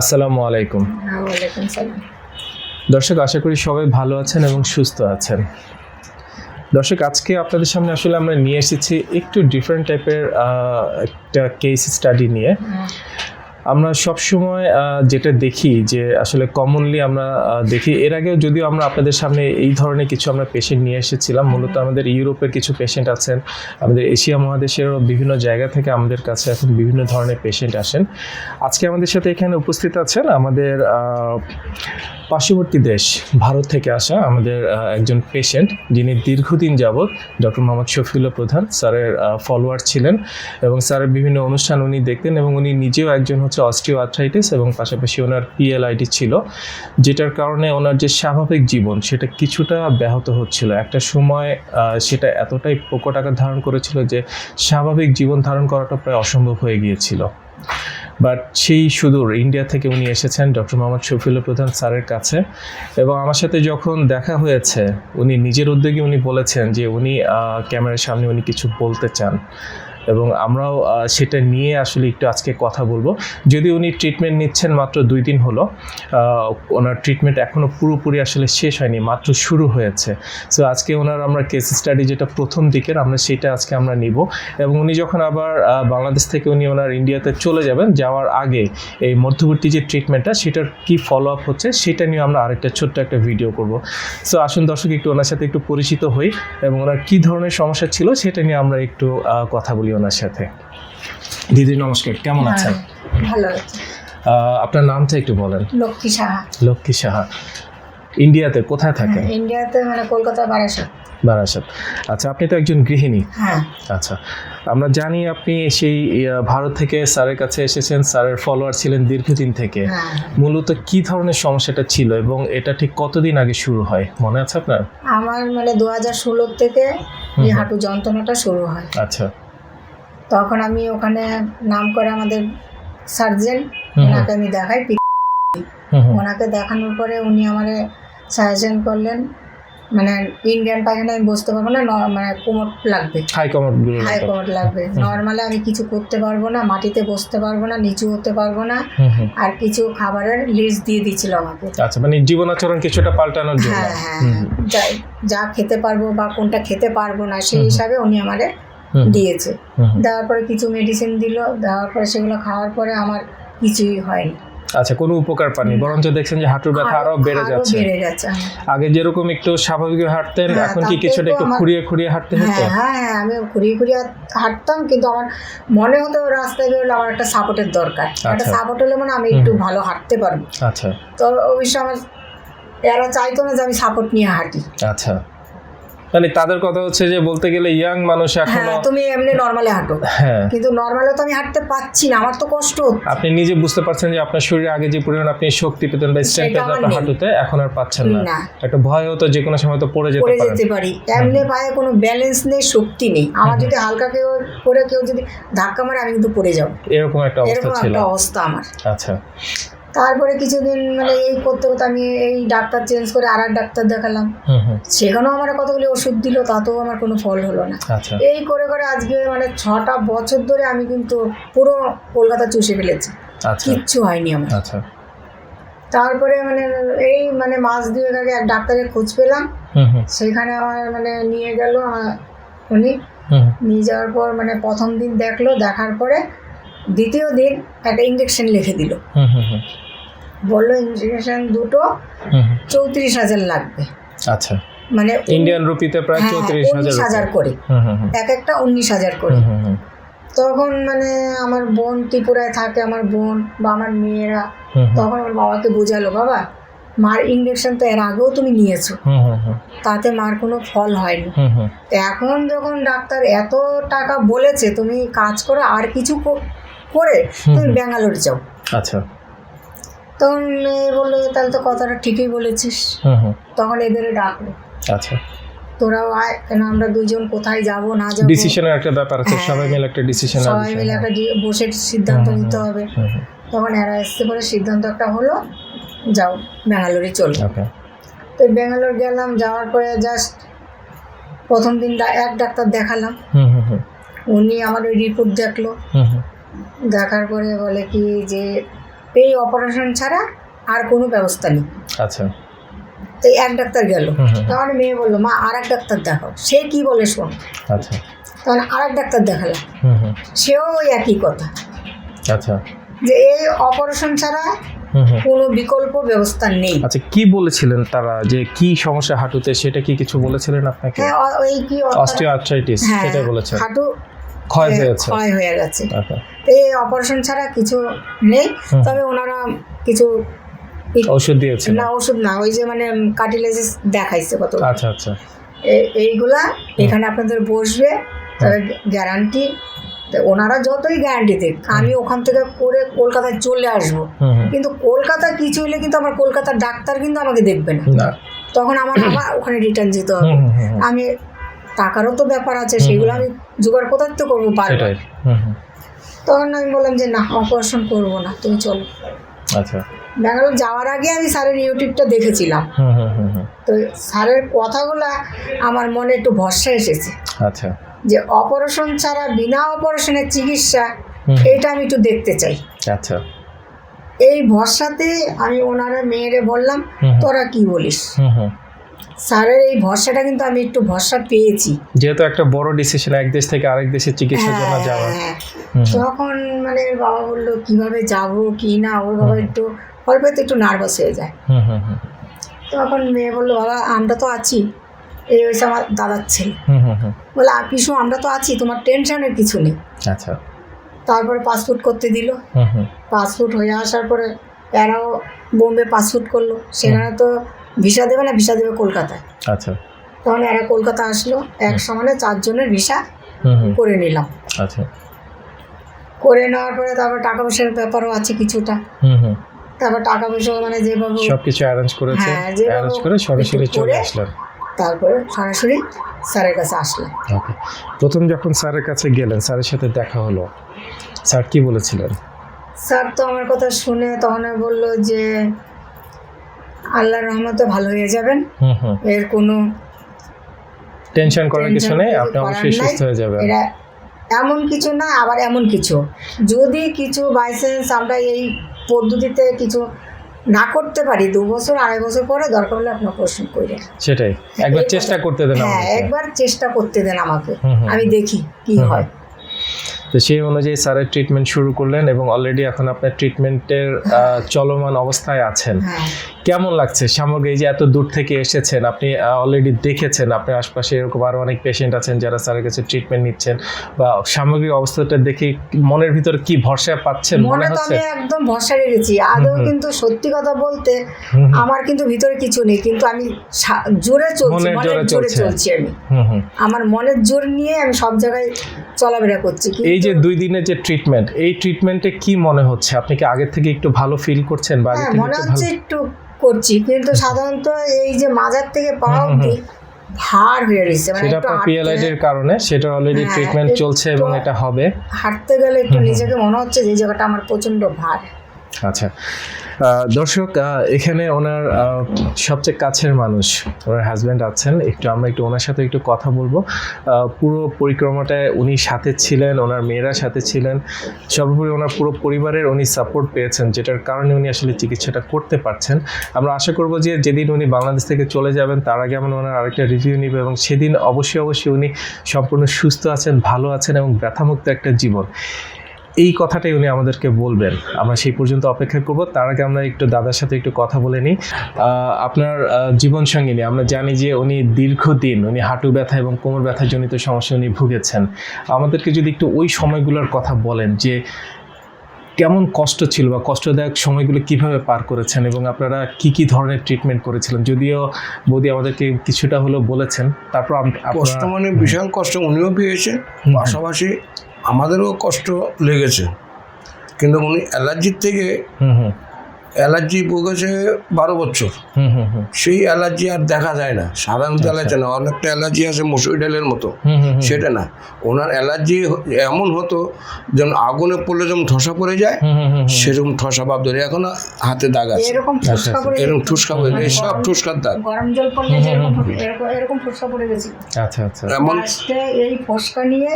আসসালামু আলাইকুম। হ্যাঁ দর্শক আশা করি সবাই ভালো আছেন এবং সুস্থ আছেন। দর্শক আজকে আপনাদের সামনে আসলে আমরা নিয়ে এসেছি একটু ডিফারেন্ট টাইপের একটা কেস স্টাডি নিয়ে। হ্যাঁ, আমরা সবসময় যেটা দেখি যে আসলে কমনলি আমরা দেখি এর আগেও যদিও আমরা আপনাদের সামনে এই ধরনের কিছু আমরা পেশেন্ট নিয়ে এসেছিলাম মূলত আমাদের ইউরোপের কিছু পেশেন্ট আছেন আমাদের এশিয়া মহাদেশেরও বিভিন্ন জায়গা থেকে আমাদের কাছে এখন বিভিন্ন ধরনের পেশেন্ট আসেন। আজকে আমাদের সাথে এখানে উপস্থিত আছেন আমাদের পার্শ্ববর্তী দেশ, ভারত থেকে আসা আমাদের একজন পেশেন্ট যিনি দীর্ঘদিন যাবৎ ডক্টর মোহাম্মদ শফিউল্লাহ প্রধান স্যারের ফলোয়ার ছিলেন এবং স্যারের বিভিন্ন অনুষ্ঠান উনি দেখতেন এবং উনি নিজেও একজন হচ্ছে অস্টিও আর্থ্রাইটিস এবং পাশাপাশি ওনার পিএলআইটি ছিল, যেটার কারণে ওনার যে স্বাভাবিক জীবন সেটা কিছুটা ব্যাহত হচ্ছিল। একটা সময় সেটা এতটাই প্রকট আকার ধারণ করেছিল যে স্বাভাবিক জীবন ধারণ করাটা প্রায় অসম্ভব হয়ে গিয়েছিল। বাট সেই সুদূর ইন্ডিয়া থেকে উনি এসেছেন ডক্টর মোহাম্মদ শফিউল প্রধান স্যারের কাছে। এবং আমার সাথে যখন দেখা হয়েছে, উনি নিজের উদ্যোগে উনি বলেছেন যে উনি ক্যামেরার সামনে উনি কিছু বলতে চান। এবং আমরাও সেটা নিয়ে আসলে একটু আজকে কথা বলব। যদি উনি ট্রিটমেন্ট নিচ্ছেন মাত্র দুই দিন হলো ওনার ট্রিটমেন্ট এখনও পুরোপুরি আসলে শেষ হয়নি, মাত্র শুরু হয়েছে। সো আজকে ওনার আমরা কেস স্টাডি যেটা প্রথম দিকের, আমরা সেটা আজকে আমরা নিব। এবং উনি যখন আবার বাংলাদেশ থেকে উনি ওনার ইন্ডিয়াতে চলে যাবেন, যাওয়ার আগে এই মধ্যবর্তী যে ট্রিটমেন্টটা সেটার কি ফলো আপ হচ্ছে, সেটা নিয়ে আমরা আরেকটা ছোট্ট একটা ভিডিও করব। সো আসুন দর্শক, একটু ওনার সাথে একটু পরিচিত হই এবং ওনার কী ধরনের সমস্যা ছিল, সেটা নিয়ে আমরা একটু কথা বলি। ওনার সাথে। দিদি নমস্কার। কেমন আছেন? হ্যাঁ, ভালো আছে। আপনার নামটা একটু বলেন। লক্ষ্মী সাহা। লক্ষ্মী সাহা। ইন্ডিয়াতে কোথায় থাকেন? হ্যাঁ, ইন্ডিয়াতে মানে কলকাতা বারাসাত। বারাসাত। আচ্ছা আপনি তো একজন গৃহিণী। হ্যাঁ। আচ্ছা আমরা জানি আপনি সেই ভারত থেকে স্যারের কাছে এসেছেন স্যারের ফলোয়ার ছিলেন দীর্ঘদিন থেকে। হ্যাঁ। মূলত কি ধরনের সমস্যাটা ছিল এবং এটা ঠিক কতদিন আগে শুরু হয়? মনে আছে আপনার? আমার মানে দু হাজার ষোলোর থেকে। হাঁটু যন্ত্রণাটা শুরু হয়। আচ্ছা। তখন আমি ওখানে নাম করে আমাদের সার্জেন ওনাকে আমি দেখাই ওনাকে দেখানোর পরে উনি আমারে সাজেশন করলেন মানে ইন্ডিয়ান পায়খানা আমি বসতে পারব না মানে কোমর লাগবে। হাই গুলো হাই কোমর লাগবে। নর্মালে আমি কিছু করতে পারব না মাটিতে বসতে পারব না নিচু হতে পারব না। আর কিছু খাবারের লিস্ট দিয়ে দিচ্ছিল আমাকে। আচ্ছা মানে জীবনাচরণ কিছুটা পাল্টানোর জন্য। হ্যাঁ হ্যাঁ। যা- খেতে পারব বা কোনটা খেতে পারব না সেই হিসাবে উনি আমারে দিয়েছে। দেওয়ার পরে কিছু মেডিসিন দিল দেওয়ার পরে সেগুলো খাওয়ার পরে আমার কিছুই হয়নি। আচ্ছা কোনো উপকার পাননি বরঞ্চ দেখছেন যে হাঁটুর ব্যথা আরও বেড়ে যাচ্ছে। আমার। আগে যেরকম একটু স্বাভাবিক হাঁটতেন হ্যাঁ, এখন কি কিছুটা একটু খুঁড়িয়ে খুঁড়িয়ে হাঁটতে হতো? হ্যাঁ হ্যাঁ হ্যাঁ আমি ঘুরিয়ে খুঁড়িয়ে হাঁটতাম কিন্তু আমার মনে হতো রাস্তায় বেরোলে আমার একটা সাপোর্টের দরকার। একটা আচ্ছা। সাপোর্ট হলে মানে আমি একটু ভালো হাঁটতে পারব। আচ্ছা। তো অবশ্য আমার এরা চাইতো না যে আমি সাপোর্ট নিয়ে হাঁটি। আচ্ছা। মানে তাদের কথা হচ্ছে যে বলতে গেলে ইয়াং মানুষ এখনও হ্যাঁ তুমি এমনি নর্মালে হাঁটো। হ্যাঁ। কিন্তু নর্মালে তো আমি হাঁটতে পারছি না আমার তো কষ্ট আপনি নিজে বুঝতে পারছেন যে আপনার শরীরে আগে যে পরিমাণ আপনি শক্তি পেতেন বা স্ট্রেংথ পেতেন আপনার হাঁটুতে এখন আর পাচ্ছেন না। একটা ভয় হতো যে কোনো সময় তো পড়ে যেতে পড়ে যেতে পারি। এমনি পায়ে কোনো ব্যালেন্স নেই শক্তি নেই। আমার যদি হালকা কেউ করে কেউ যদি ধাক্কা মারে আমি কিন্তু পড়ে যাব। এরকম একটা অবস্থা ছিল। এরকম একটা অবস্থা আমার। আচ্ছা। তারপরে কিছুদিন মানে এই করতে করতে আমি এই ডাক্তার চেঞ্জ করে আর এক ডাক্তার দেখালাম। সেখানেও আমার কতগুলি ওষুধ দিল তাতেও আমার কোনো ফল হলো না। আচ্ছা। এই করে করে আজকে মানে ছটা বছর ধরে আমি কিন্তু পুরো কলকাতা চুষে ফেলেছি। আচ্ছা। কিচ্ছু হয়নি আমার। আচ্ছা। তারপরে মানে এই মানে মাস দুয়েক আগে এক ডাক্তারের খোঁজ পেলাম। হুম হুম। সেখানে আমার মানে নিয়ে গেল উনি। নিয়ে যাওয়ার পর মানে প্রথম দিন দেখল দেখার পরে দ্বিতীয় দিন একটা ইঞ্জেকশন লিখে দিল। বলল ইঞ্জেকশন দুটো। চৌত্রিশ হাজার লাগবে। আচ্ছা। মানে ইন্ডিয়ান রুপিতে প্রায় হ্যাঁ, চৌত্রিশ হাজার হাজার করে। এক একটা উনিশ হাজার করে। তখন মানে আমার বোন ত্রিপুরায় থাকে আমার বোন বা আমার মেয়েরা তখন আমার বাবাকে বোঝালো বাবা মার ইঞ্জেকশন তো এর আগেও তুমি নিয়েছো। তাতে মার কোনো ফল হয়নি। এখন যখন ডাক্তার এত টাকা বলেছে তুমি কাজ করো আর কিছু করে তুমি। ব্যাঙ্গালোর যাও। আচ্ছা। তখন বলল তাহলে তো কথাটা ঠিকই বলেছিস। তখন এদের ডাকলো। আচ্ছা। তোরাও আয় কেন আমরা দুজন কোথায় যাব না যাব? ডিসিশনের একটা ব্যাপার আছে হ্যাঁ। সবাই মিলে একটা ডিসিশন সবাই মিলে একটা বসে সিদ্ধান্ত নিতে হবে। তখন এরা এসছে পরে সিদ্ধান্ত একটা হলো যাও ব্যাঙ্গালোরে চলো। তো ব্যাঙ্গালোর গেলাম যাওয়ার পরে জাস্ট প্রথম দিন এক ডাক্তার দেখালাম। হুম হুম হুম। উনি আমার ওই রিপোর্ট দেখল। দেখার পরে বলে কি যে এই অপারেশন ছাড়া আর কোনো ব্যবস্থা নেই। আচ্ছা। তো এক ডাক্তার গেল। তখন মেয়ে বলল মা আর এক ডাক্তার দেখাও। সে কি বলে শোন? আচ্ছা। তখন আর এক ডাক্তার দেখালাম হুম হুম। সেও ওই একই কথা। আচ্ছা। যে এই অপারেশন ছাড়া কোনো বিকল্প ব্যবস্থা নেই। আচ্ছা কি বলেছিলেন তারা? যে কি সমস্যা হাঁটুতে? সেটা কি কিছু বলেছিলেন আপনাকে? হ্যাঁ ওই কি অস্টিও আর্থ্রাইটিস হ্যাঁ বলেছেন। হাঁটু ক্ষয় হয়েছে। ক্ষয় হয়ে গেছে। আচ্ছা। এই অপারেশন ছাড়া কিছু নেই। তবে ওনারা কিছু ওষুধ দিয়েছিল না ওষুধ না ওই যে মানে কার্টিলেজিস দেখাইছে কত আচ্ছা আচ্ছা। এইগুলা এখানে আপনাদের বসবে। তবে গ্যারান্টি ওনারা যতই গ্যারান্টি দেখ আমি ওখান থেকে করে কলকাতায় চলে আসব। কিন্তু কলকাতা কিছু হলে কিন্তু আমার কলকাতার ডাক্তার কিন্তু আমাকে দেখবে না। তখন আমার আবার ওখানে রিটার্ন যেতে হবে। আমি টাকারও তো ব্যাপার আছে সেগুলো আমি জোগাড় কোথার তো করব? পারব তখন আমি বললাম যে না অপারেশন করব না তুমি চলো। আচ্ছা। ব্যাঙ্গালোর যাওয়ার আগে আমি স্যারের ইউটিউবটা দেখেছিলাম। তো স্যারের কথাগুলো আমার মনে একটু ভরসা এসেছে। আচ্ছা। যে অপারেশন ছাড়া বিনা অপারেশনের চিকিৎসা এটা আমি একটু দেখতে চাই। আচ্ছা। এই ভরসাতে আমি ওনারা মেয়েরে বললাম। তোরা কি বলিস? হুম হুম। স্যারের এই ভরসাটা কিন্তু আমি একটু ভরসা পেয়েছি। যেহেতু একটা বড় ডিসিশন এক দেশ থেকে আরেক দেশে চিকিৎসার জন্য হ্যাঁ, যাওয়া। হ্যাঁ। তখন মানে বাবা বলল কীভাবে যাব কি না? ওর বাবা একটু অল্পতে একটু নার্ভাস হয়ে যায়। তখন মেয়ে বলল বাবা আমরা তো আছি। এই হয়েছে আমার দাদার ছেলে। হুম হুম হুম। বলে "আ, পিসু আমরা তো আছি তোমার টেনশনের কিছু নেই। আচ্ছা। তারপরে পাসপোর্ট করতে দিল। পাসপোর্ট হয়ে আসার পরে এরাও বোম্বে পাসপোর্ট করল। সেখানে তো ভিসা দেবে না ভিসা দেবে কলকাতায়। আচ্ছা। তখন এরা কলকাতা আসলো এক সমানে চারজনের ভিসা করে নিলাম। আচ্ছা। করে নেওয়ার পরে তারপর টাকা পয়সার ব্যাপারও আছে কিছুটা। হুম হুম। তারপর টাকা পয়সা মানে যেভাবে সবকিছু অ্যারেঞ্জ করেছে হ্যাঁ, অ্যারেঞ্জ করে সরাসরি চলে আসলেন। তারপরে সরাসরি স্যারের কাছে আসলাম। ওকে। প্রথম যখন স্যারের কাছে গেলেন স্যারের সাথে দেখা হলো স্যার কি বলেছিলেন? স্যার তো আমার কথা শুনে তখন বলল যে আল্লাহর রহমতে ভালো হয়ে যাবেন। এর কোনো টেনশন করার কিছু নেই আপনি অবশ্যই সুস্থ হয়ে যাবেন। এরা এমন কিছু না আবার এমন কিছু। যদি কিছু বাইসেন্স আমরা এই পদ্ধতিতে কিছু না করতে পারি দু বছর আড়াই বছর পরে দরকার হলে আপনার প্রশ্ন করে। সেটাই। একবার চেষ্টা করতে দেন হ্যাঁ একবার চেষ্টা করতে দেন আমাকে। আমি দেখি কি হয়। তো সেই অনুযায়ী স্যারের ট্রিটমেন্ট শুরু করলেন এবং অলরেডি এখন আপনার ট্রিটমেন্টের চলমান অবস্থায় আছেন। হ্যাঁ। কেমন লাগছে? সামগ্রী এই যে এত দূর থেকে এসেছেন আপনি অলরেডি দেখেছেন আপনার আশপাশে এরকম আরও অনেক পেশেন্ট আছেন যারা স্যারের কাছে ট্রিটমেন্ট নিচ্ছেন বা সামগ্রিক অবস্থাটা দেখে মনের ভিতরে কি ভরসা পাচ্ছেন? মনে হচ্ছে? একদম ভরসা রেখেছি। আদৌ কিন্তু সত্যি কথা বলতে আমার কিন্তু ভিতরে কিছু নেই কিন্তু আমি জোরে চলছি মনের জোরে চলছে। আমি। আমার মনের জোর নিয়ে আমি সব জায়গায় চলাফেরা করছি এই যে দুই দিনের যে ট্রিটমেন্ট এই ট্রিটমেন্টে কি মনে হচ্ছে? আপনি কি আগের থেকে একটু ভালো ফিল করছেন বা হ্যাঁ মনে হচ্ছে একটু করছি কিন্তু সাধারণত এই যে মাজার থেকে পাওয়া অব্দি ভার হয়ে রয়েছে মানে সেটা একটু আপনার হাঁটতে- পিএলআইডি এর কারণে সেটা অলরেডি হ্যাঁ, ট্রিটমেন্ট চলছে এবং এটা হবে। হাঁটতে গেলে একটু। নিজেকে মনে হচ্ছে যে এই জায়গাটা আমার প্রচণ্ড ভার। আচ্ছা। দর্শক এখানে ওনার সবচেয়ে কাছের মানুষ, ওনার হাজব্যান্ড আছেন। একটু আমরা একটু ওনার সাথে একটু কথা বলব। পুরো পরিক্রমাটায় উনি সাথে ছিলেন, ওনার মেয়েরা সাথে ছিলেন। সর্বোপরি ওনার পুরো পরিবারের উনি সাপোর্ট পেয়েছেন, যেটার কারণে উনি আসলে চিকিৎসাটা করতে পারছেন। আমরা আশা করব যে যেদিন উনি বাংলাদেশ থেকে চলে যাবেন, তার আগে আমরা ওনার আরেকটা রিভিউ নিব এবং সেদিন অবশ্যই অবশ্যই উনি সম্পূর্ণ সুস্থ আছেন, ভালো আছেন এবং ব্যথামুক্ত একটা জীবন। এই কথাটাই উনি আমাদেরকে বলবেন। আমরা সেই পর্যন্ত অপেক্ষা করব। তার আগে আমরা একটু দাদার সাথে একটু কথা বলে নিই। আপনার জীবন সঙ্গিনী আমরা জানি যে উনি দীর্ঘদিন উনি হাঁটু ব্যথা এবং কোমর ব্যথা জনিত সমস্যা উনি ভুগেছেন। আমাদেরকে যদি একটু ওই সময়গুলোর কথা বলেন যে কেমন কষ্ট ছিল বা কষ্টদায়ক সময়গুলো কীভাবে পার করেছেন এবং আপনারা কি কি ধরনের ট্রিটমেন্ট করেছিলেন? যদিও বৌদি আমাদেরকে কিছুটা হলেও বলেছেন তারপর কষ্ট মানে বিশাল কষ্ট উনিও পেয়েছেন। পাশাপাশি আমাদেরও কষ্ট লেগেছে। কিন্তু উনি অ্যালার্জির থেকে হুম হুম। অ্যালার্জি ভুগেছে বারো বছর। হুম হুম হুম। সেই অ্যালার্জি আর দেখা যায় না। সাধারণত আচ্ছা। অ্যালার্জি না অনেকটা অ্যালার্জি আছে মসুর ডালের মতো। হুম হুম হুম। সেটা না। ওনার অ্যালার্জি এমন হতো যেমন আগুনে পড়লে যেমন ঠসা পড়ে যায়। সেরকম ঠসা ভাব ধরে এখন হাতে দাগ আছে। এরকম আচ্ছা, ফুসকা আচ্ছা। পড়ে। ঠুসকা এই সব ঠুসকার দাগ। গরম জল পড়লে এরকম ফুসকা পড়ে গেছিল। আচ্ছা আচ্ছা। এমন এই ফসকা নিয়ে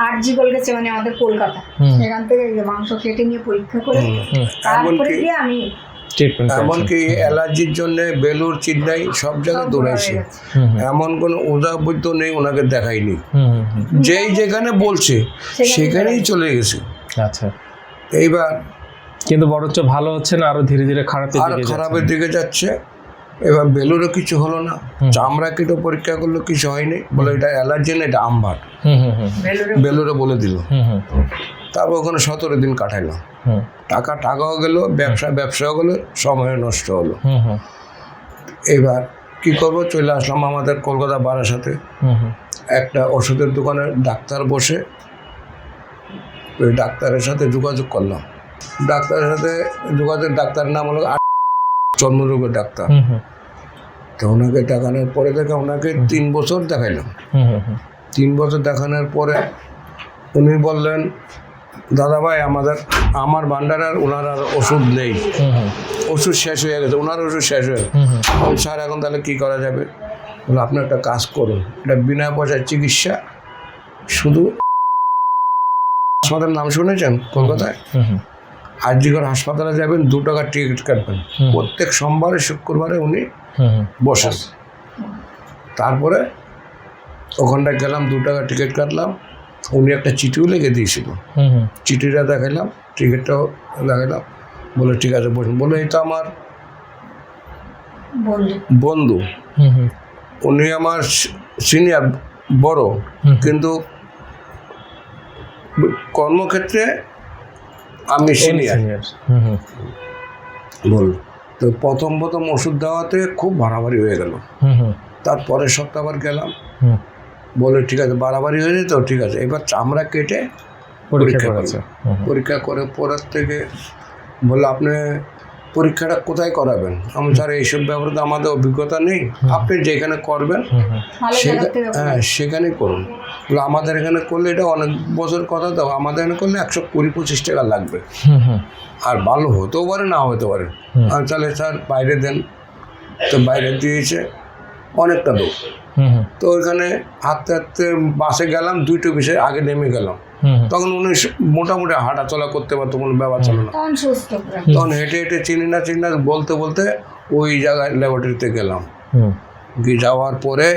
আট জিগল গেছে মানে আমাদের কলকাতা। সেখান থেকে মাংস কেটে নিয়ে পরীক্ষা করে তারপরে এমনকি- গিয়ে আমি ট্রিটমেন্ট এমনকি অ্যালার্জির জন্য বেলুর চিন্তাই সব জায়গায় দৌড়াইছি এমন কোনো বৈদ্য নেই ওনাকে হুম। যেই যেখানে বলছে সেখানেই চলে গেছে। আচ্ছা। এইবার কিন্তু বরঞ্চ ভালো হচ্ছে না আরও ধীরে ধীরে খারাপের আর দিকে খারাপের দিকে যাচ্ছে। এবার বেলুরও কিছু হলো না। চামড়া কেটে পরীক্ষা করল কিছু হয়নি। বলে এটা অ্যালার্জি না এটা আমবার। হুম হুম হুম। বেলুরে বলে দিল। হুম হুম। তারপর ওখানে সতেরো দিন কাটাইলাম হুম। টাকা টাকাও গেল ব্যবসা ব্যবসাও গেলো সময় নষ্ট হলো। হুম হুম। এবার কি করব? চলে আসলাম আমাদের কলকাতা বারাসাতে হুম হুম। একটা ওষুধের দোকানে ডাক্তার বসে ওই ডাক্তারের সাথে যোগাযোগ করলাম। ডাক্তারের সাথে যোগাযোগ ডাক্তারের নাম হলো চর্মরোগের ডাক্তার। তো ওনাকে দেখানোর পরে থেকে ওনাকে তিন বছর দেখাইলাম। হুম হুম হুম। তিন বছর দেখানোর পরে উনি বললেন দাদা ভাই আমাদের আমার ভান্ডার আর ওনার আর ওষুধ নেই। ওষুধ শেষ হয়ে গেছে ওনার ওষুধ শেষ হয়ে গেছে। স্যার এখন তাহলে কী করা যাবে? বলে আপনি একটা কাজ করুন এটা বিনা পয়সার চিকিৎসা শুধু হাসপাতালের নাম শুনেছেন কলকাতায়? হুম হাসপাতালে যাবেন দু টাকার টিকিট কাটবেন। প্রত্যেক সোমবারে শুক্রবারে উনি হুম হুম। বসেন। তারপরে ওখানটায় গেলাম দু টাকা টিকিট কাটলাম। উনি একটা চিঠিও লিখে দিয়েছিল। হুম হুম। চিঠিটা দেখাইলাম টিকিটটাও দেখাইলাম। বলে ঠিক আছে বসুন। বলে এই তো আমার বন্ধু। বন্ধু। হুম হুম। উনি আমার সিনিয়র বড়। হুম। কিন্তু কর্মক্ষেত্রে আমি সিনিয়র সিনিয়র হুম হুম। বল। তো প্রথম প্রথম ওষুধ দেওয়াতে খুব বাড়াবাড়ি হয়ে গেল। হুম হুম। তারপরের সপ্তাহ আবার গেলাম। হুম। বলে ঠিক আছে বাড়াবাড়ি হয়েছে তো ঠিক আছে। এবার চামড়া কেটে পরীক্ষা করেছে। পরীক্ষা করে পরের থেকে বলল আপনি পরীক্ষাটা কোথায় করাবেন? আমি স্যার এইসব ব্যাপারে তো আমাদের অভিজ্ঞতা নেই। আপনি যেখানে করবেন হ্যাঁ সেখানেই করুন। আমাদের এখানে করলে এটা অনেক বছর কথা তো আমাদের এখানে করলে একশো কুড়ি পঁচিশ টাকা লাগবে। হুম হুম। আর ভালো হতেও পারে না হতে পারে। আমি তাহলে স্যার বাইরে দেন। তো বাইরে দিয়েছে অনেকটা দূর। হুম হুম। তো ওইখানে হাঁটতে হাঁটতে বাসে গেলাম দুইটো বিষয় আগে নেমে গেলাম। তখন উনি মোটামুটি হাঁটা চলা করতে পারতো কোনো ব্যাপার ছিল না। তখন সুস্থ পুরো। তখন হেঁটে হেঁটে চিনি না চিনি না বলতে বলতে ওই জায়গায় ল্যাবরেটরিতে গেলাম। গিয়ে যাওয়ার পরে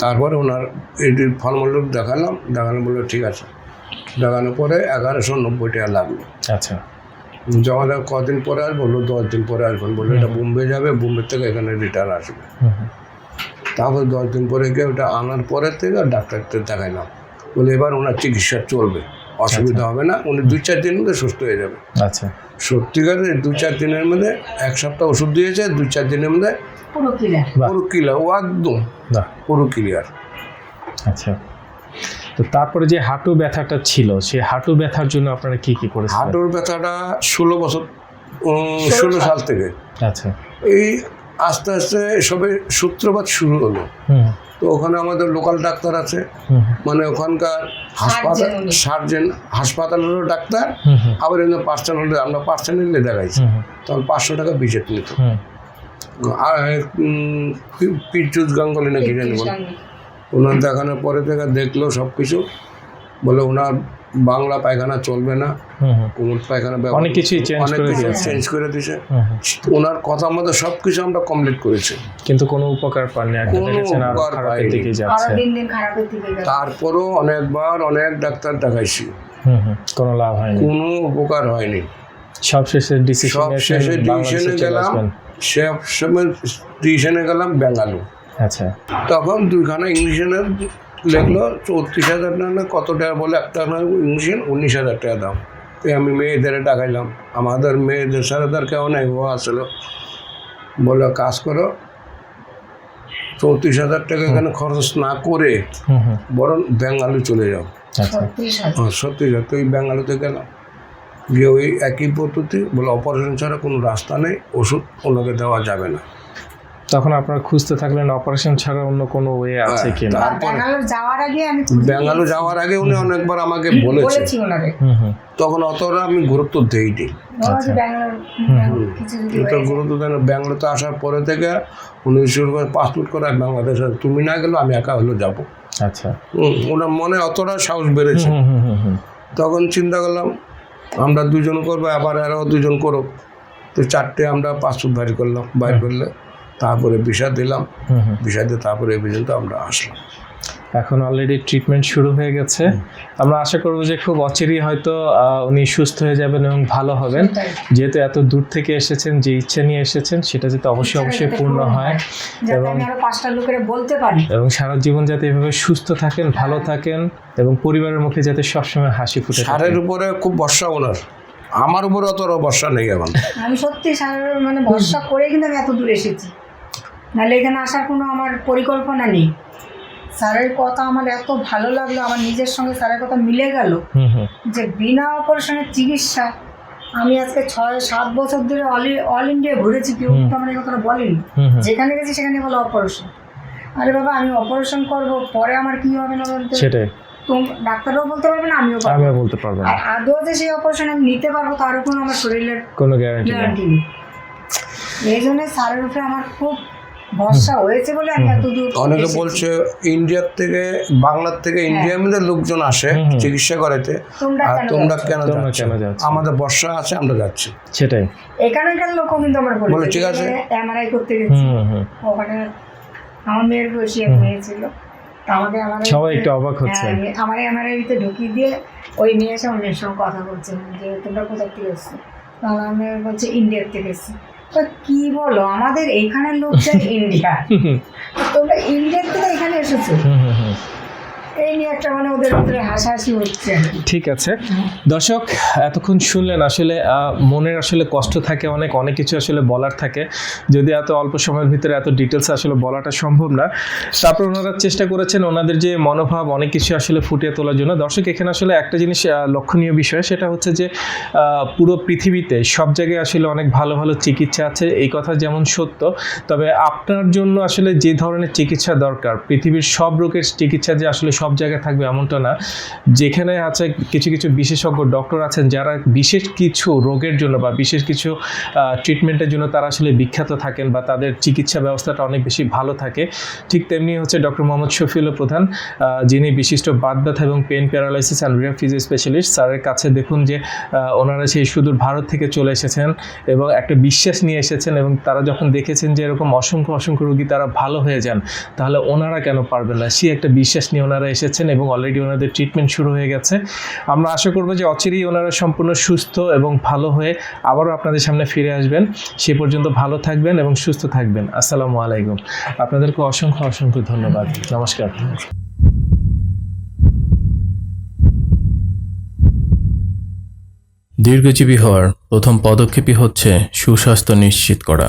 তারপরে ওনার এটি ফলমূল দেখালাম দেখানো বলল ঠিক আছে। দেখানোর পরে এগারোশো নব্বই টাকা লাগল। আচ্ছা। জমা দেওয়ার কদিন পরে আসব বলল দশ দিন পরে আসবেন। বলল এটা বোম্বে যাবে বোম্বে থেকে এখানে রিটার্ন আসবে। তারপর দশ দিন পরে গিয়ে ওটা আনার পরের থেকে ডাক্তারকে দেখাইলাম। বলে এবার ওনার চিকিৎসা চলবে। অসুবিধা হবে না উনি দুই চার দিনের মধ্যে সুস্থ হয়ে যাবে। আচ্ছা। সত্যিকারের দু চার দিনের মধ্যে এক সপ্তাহ ওষুধ দিয়েছে দুই চার দিনের মধ্যে পুরো ক্লিয়ার পুরো ক্লিয়ার ও একদম বাহ। পুরো ক্লিয়ার আচ্ছা। তো তারপরে যে হাঁটু ব্যথাটা ছিল সেই হাঁটু ব্যথার জন্য আপনারা কি কি করেছিলেন? হাঁটুর ব্যথাটা ষোলো বছর ষোলো সাল থেকে। আচ্ছা। এই আস্তে আস্তে সবে সূত্রপাত শুরু হলো। তো ওখানে আমাদের লোকাল ডাক্তার আছে। মানে ওখানকার হাসপাতাল। সার্জেন হাসপাতালেরও ডাক্তার আবার এমনি পার্সোনাল আমরা পার্সোনালি দেখাইছি। তখন পাঁচশো টাকা বিজেট নিত। আর উম, পি- পিরচুত গাঙ্গুলি নাকি জানি বলে। ওনার দেখানোর পরে থেকে দেখল সব কিছু বলে ওনার বাংলা পায়খানা চলবে না। হুম হুম। পায়খানা অনেক কিছুই অনেক কিছু চেঞ্জ করে দিয়েছে। ওনার কথা মতো সব কিছু আমরা কমপ্লিট করেছি। কিন্তু কোনো উপকার পাননি এখন দেখেছেন আর উপকার দিকে আরও যাচ্ছে। দিন দিন খারাপের দিকে গেল তারপরও অনেকবার অনেক ডাক্তার দেখাইছি। হুম হুম। কোনো লাভ হয়নি। কোনো উপকার হয়নি। সব শেষে ডিসিশন সব শেষে ডিভিশনে গেলাম। সব সময় ডিভিশনে গেলাম বেঙ্গালু আচ্ছা। তখন দুইখানা ইংলিশের লেখলো চৌত্রিশ হাজার টাকা না কত টাকা বলে একটা ইংলিশের উনিশ হাজার টাকা দাম। তো আমি মেয়েদের টাকাইলাম আমাদের মেয়েদের সাথে তার কেউ নেই ও আসলো। বলে কাজ করো। চৌত্রিশ হাজার টাকা এখানে খরচ না করে বরং বেঙ্গালু চলে যাও। আচ্ছা। হ্যাঁ, সত্যি সত্যি ওই বেঙ্গালুতে গেলাম গিয়ে ওই একই পদ্ধতি বলে অপারেশন ছাড়া কোনো রাস্তা নেই ওষুধ ওনাকে দেওয়া যাবে না। তখন আপনারা খুঁজতে থাকলেন অপারেশন ছাড়া অন্য কোনো ওয়ে আছে হ্যাঁ, কিনা? তারপরে ব্যাঙ্গালোর যাওয়ার আগে আমি বেঙ্গালু যাওয়ার আগে উনি অনেকবার আমাকে বলেছে। বলেছি ওনারে। হুম হুম। তখন অতটা আমি গুরুত্ব দেইনি। ব্যাঙ্গালোর ব্যাঙ্গালোর তো গুরুত্ব দেন ব্যাঙ্গালোতে আসার পরে থেকে উনি শুরু করে পাসপোর্ট করে বাংলাদেশে তুমি না গেলেও আমি একা হলেও যাব। আচ্ছা। ওনার মনে অতটা সাহস বেড়েছে। হুম হুম হুম হুম। তখন চিন্তা করলাম আমরা দুজন করব আবার আরও দুজন করো তো চারটে আমরা পাসপোর্ট বাইর করলাম বাইর করলে তারপরে ভিসা দিলাম। হুম হুম। ভিসা দিয়ে তারপরে এই পর্যন্ত আমরা আসলাম। এখন অলরেডি ট্রিটমেন্ট শুরু হয়ে গেছে। আমরা আশা করব যে খুব অচিরেই হয়তো উনি সুস্থ হয়ে যাবেন এবং ভালো হবেন। যেহেতু এত দূর থেকে এসেছেন যে ইচ্ছা নিয়ে এসেছেন সেটা যাতে অবশ্যই অবশ্যই পূর্ণ হয়। এবং আমি পাঁচটা লোকের বলতে পারি। এবং সারা জীবন যাতে এভাবে সুস্থ থাকেন ভালো থাকেন এবং পরিবারের মুখে যাতে সবসময় হাসি ফুটে থাকে। সারের উপরে খুব বর্ষা ওনার। আমার উপরে অত বর্ষা নেই এখন। আমি সত্যি সারা মানে ভরসা করে কিন্তু আমি এত দূর এসেছি। নাহলে এখানে আসার কোনো আমার পরিকল্পনা নেই। স্যারের কথা আমার এত ভালো লাগল আমার নিজের সঙ্গে স্যারের কথা মিলে গেল যে বিনা অপারেশনের চিকিৎসা আমি আজকে ছয় সাত বছর ধরে অল অল ইন্ডিয়া ঘুরেছি কেউ। কিন্তু আমার এই কথাটা বলেনি। যেখানে গেছি সেখানে বলো অপারেশন। আরে বাবা আমি অপারেশন করব পরে আমার কি হবে না বলতে? সেটাই। ডাক্তারও বলতে পারবে না আমিও আমিও বলতে পারব আর আদৌ যে সেই অপারেশন আমি নিতে পারব তারও কোনো আমার শরীরের কোনো গ্যারান্টি নেই। এই জন্য স্যারের উপরে আমার খুব ভরসা হয়েছে বলে আমি এত দূর অনেকে বলছে ইন্ডিয়ার থেকে বাংলার থেকে ইন্ডিয়ার মধ্যে লোকজন আসে। চিকিৎসা করাতে। তোমরা আর তোমরা কেন যাচ্ছ? কেন আমাদের বর্ষা আছে আমরা যাচ্ছি। সেটাই। এখানকার লোকও কিন্তু আমার বলে, ঠিক আছে। এমআরআই করতে গেছি। ওখানে আমার মেয়ের বয়সী এক মেয়ে ছিল। আমাকে আমার সবাই একটু অবাক হচ্ছে। আমার এমআরআইতে ঢুকিয়ে দিয়ে ওই নিয়ে এসে অন্য সঙ্গে কথা বলছে যে তোমরা কোথা থেকে এসছো? তাহলে আমি বলছে ইন্ডিয়ার থেকে এসছি। তো কি বলো? আমাদের এইখানের লোক যায় ইন্ডিয়া তোমরা ইন্ডিয়ার থেকে এখানে এসেছ। মানে। ঠিক আছে। দর্শক, এতক্ষণ শুনলেন আসলে মনের আসলে কষ্ট থাকে, অনেক অনেক কিছু আসলে বলার থাকে। যদি এত অল্প সময়ের ভিতরে এত ডিটেলস আসলে বলাটা সম্ভব না, তারপর ওনারা চেষ্টা করেছেন ওনাদের যে মনোভাব, অনেক কিছু আসলে ফুটিয়ে তোলার জন্য। দর্শক, এখানে আসলে একটা জিনিস লক্ষণীয় বিষয়, সেটা হচ্ছে যে পুরো পৃথিবীতে সব জায়গায় আসলে অনেক ভালো ভালো চিকিৎসা আছে। এই কথা যেমন সত্য, তবে আপনার জন্য আসলে যে ধরনের চিকিৎসা দরকার, পৃথিবীর সব রোগের চিকিৎসা যে আসলে সব জায়গায় থাকবে এমনটা না। যেখানে আছে কিছু কিছু বিশেষজ্ঞ ডক্টর আছেন যারা বিশেষ কিছু রোগের জন্য বা বিশেষ কিছু ট্রিটমেন্টের জন্য তারা আসলে বিখ্যাত থাকেন বা তাদের চিকিৎসা ব্যবস্থাটা অনেক বেশি ভালো থাকে। ঠিক তেমনি হচ্ছে ডক্টর মোহাম্মদ শফিউল প্রধান যিনি বিশিষ্ট বাত ব্যথা এবং pain paralysis and Riya physio specialist স্যারের কাছে দেখুন যে ওনারা সেই সুদূর ভারত থেকে চলে এসেছেন এবং একটা বিশ্বাস নিয়ে এসেছেন এবং তারা যখন দেখেছেন যে এরকম অসংখ্য অসংখ্য রোগী তারা ভালো হয়ে যান, তাহলে ওনারা কেন পারবেন না? সে একটা বিশ্বাস নিয়ে ওনারা এসেছেন এবং অলরেডি ওনাদের ট্রিটমেন্ট শুরু হয়ে গেছে। আমরা আশা করব যে অচিরেই ওনারা সম্পূর্ণ সুস্থ এবং ভালো হয়ে আবারও আপনাদের সামনে ফিরে আসবেন। সে পর্যন্ত ভালো থাকবেন এবং সুস্থ থাকবেন। আসসালামু আলাইকুম। আপনাদেরকে অসংখ্য অসংখ্য ধন্যবাদ। নমস্কার। দীর্ঘজীবী হওয়ার প্রথম পদক্ষেপই হচ্ছে সুস্বাস্থ্য নিশ্চিত করা।